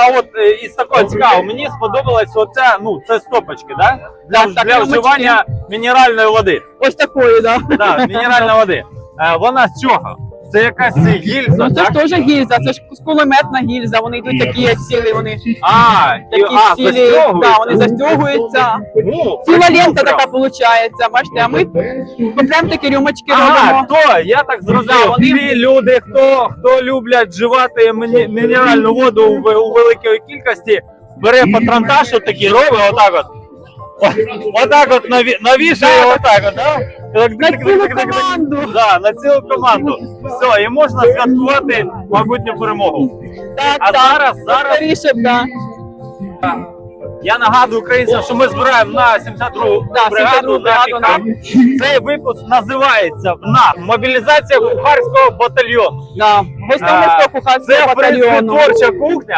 А от е, із такого цікавого, мені сподобалось оце, ну, це стопочки, да? Для, так, для рюмочки. вживання мінеральної води. Ось такої, да. Да, мінеральної води. Е, вона з чого? Це якась гільза, Ну це ж так? теж гільза, це ж кулеметна гільза, вони йдуть такі як цілі, вони А, і, такі а, цілі, да, вони застягуються. Ну, Ціла прикольно лента прям. така виходить, бачите, а ми прям такі рюмочки Ага, робимо. то, я так Да, зрозумів. вони- Ті люди, хто, хто люблять вживати міні- мінеральну воду у, ве- у великій кількості, бере патронтаж такий, робить отак от. О- Отак от наві, навішує отак от, да? На цілу команду. Да, на цілу команду. Все, і можна святкувати майбутню перемогу. Так, А так. зараз, зараз б, да. я нагадую українцям, що ми збираємо на 72-гу Да, бригаду 72-гу на бригаду пікап. Цей випуск називається «На мобілізація кухарського батальйону. Да. Гостомельського А, кухарського Це в принципі батальйону. творча кухня.